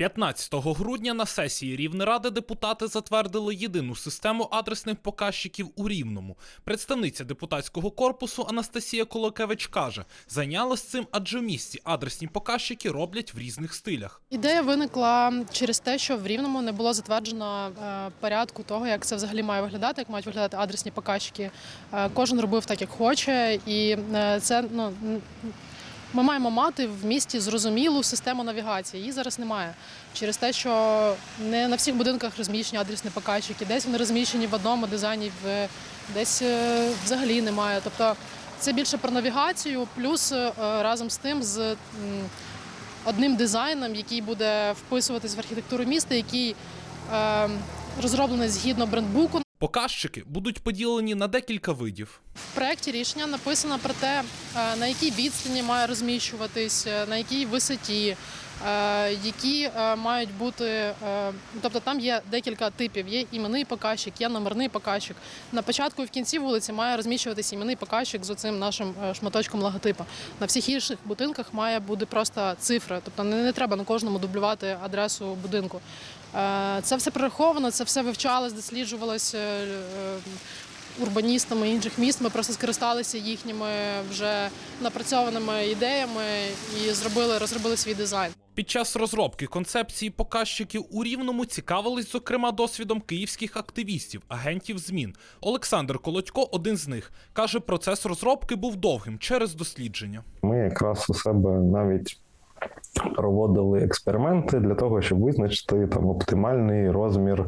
15 грудня на сесії Рівнеради депутати затвердили єдину систему адресних показчиків у Рівному. Представниця депутатського корпусу Анастасія Колокевич каже, зайнялась цим, адже в місті адресні показчики роблять в різних стилях. Ідея виникла через те, що в Рівному не було затверджено е, порядку того, як це взагалі має виглядати, як мають виглядати адресні показчики. Е, Кожен робив так, як хоче, і е, це ну. Ми маємо мати в місті зрозумілу систему навігації. Її зараз немає. Через те, що не на всіх будинках розміщені адресні показчики, десь вони розміщені в одному дизайні, десь е, взагалі немає. Тобто це більше про навігацію, плюс е, разом з тим з одним дизайном, який буде вписуватись в архітектуру міста, який е, розроблений згідно брендбуку. Показчики будуть поділені на декілька видів. В проєкті рішення написано про те, е, на якій відстані має розміщуватись, е, на якій висоті, е, які мають бути. Тобто там є декілька типів: є іменний показчик, є номерний показчик. На початку і в кінці вулиці має розміщуватись іменний показчик з оцим нашим шматочком логотипа. На всіх інших будинках має бути просто цифра. Тобто не, треба на кожному дублювати адресу будинку. Це все прораховано, це все вивчалось, досліджувалось урбаністами інших міст. Ми просто скористалися їхніми вже напрацьованими ідеями і зробили, розробили свій дизайн. Під час розробки концепції показчиків у Рівному цікавились, зокрема, досвідом київських активістів, агентів змін. Олександр Колодько, один з них, каже, процес розробки був довгим через дослідження. Ми якраз у себе навіть проводили експерименти для того, щоб визначити там оптимальний розмір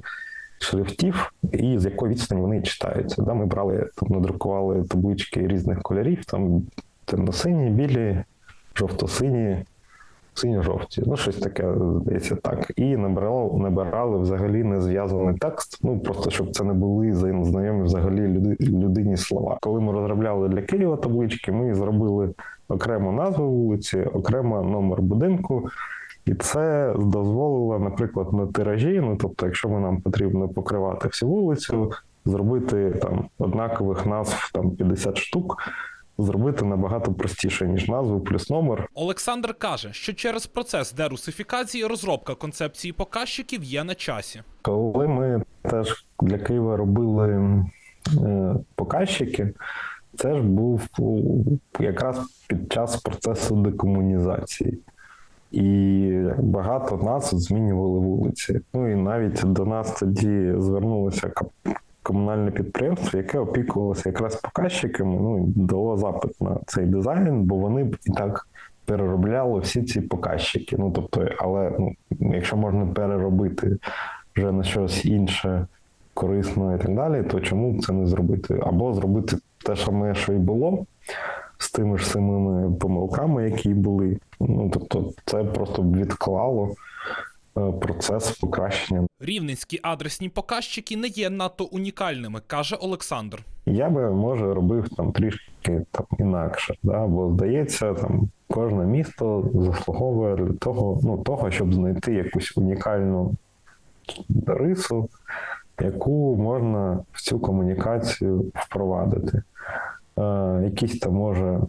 шрифтів і з якої відстані вони читаються. Да, ми брали там, надрукували таблички різних кольорів, там темно-сині, білі, жовто-сині. Синьо-жовті, ну щось таке здається так. І набирали, набирали взагалі незв'язаний текст. Ну просто щоб це не були знайомі взагалі люди, людині слова. Коли ми розробляли для Києва таблички, ми зробили окремо назву вулиці, окремо номер будинку. І це дозволило, наприклад, на тиражі. Ну тобто, якщо ми нам потрібно покривати всю вулицю, зробити там однакових назв там 50 штук, зробити набагато простіше ніж назву плюс номер. Олександр каже, що через процес дерусифікації розробка концепції показчиків є на часі. Коли ми теж для Києва робили е, показчики, це ж був якраз під час процесу декомунізації. І багато нас змінювали вулиці. Ну і навіть до нас тоді звернулося комунальне підприємство, яке опікувалося якраз показчиками. Ну і дало запит на цей дизайн, бо вони б і так переробляли всі ці показчики. Ну тобто, але ну, якщо можна переробити вже на щось інше, корисно і так далі, то чому б це не зробити? Або зробити те саме, що і було, з тими ж самими помилками, які були. Ну тобто, це просто відклало е, процес покращення. Рівненські адресні показчики не є надто унікальними, каже Олександр. Я би може робив там трішки там інакше, да? бо здається, там кожне місто заслуговує для того, ну того, щоб знайти якусь унікальну рису, яку можна в цю комунікацію впровадити. Е, якісь там може,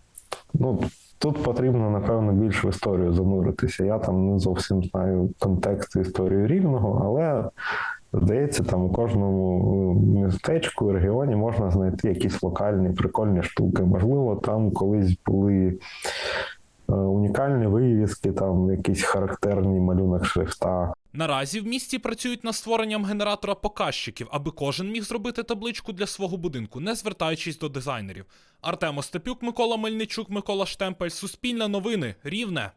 ну. Тут потрібно, напевно, більш в історію зануритися. Я там не зовсім знаю контекст історії рівного, але Здається, там у кожному е, містечку регіоні можна знайти якісь локальні прикольні штуки. Можливо, там колись були унікальні вивіски, там якісь характерні малюнок шрифта. Наразі в місті працюють над створенням генератора показчиків, аби кожен міг зробити табличку для свого будинку, не звертаючись до дизайнерів. Артем Остапюк, Микола Мельничук, Микола Штемпель, Суспільне новини, Рівне.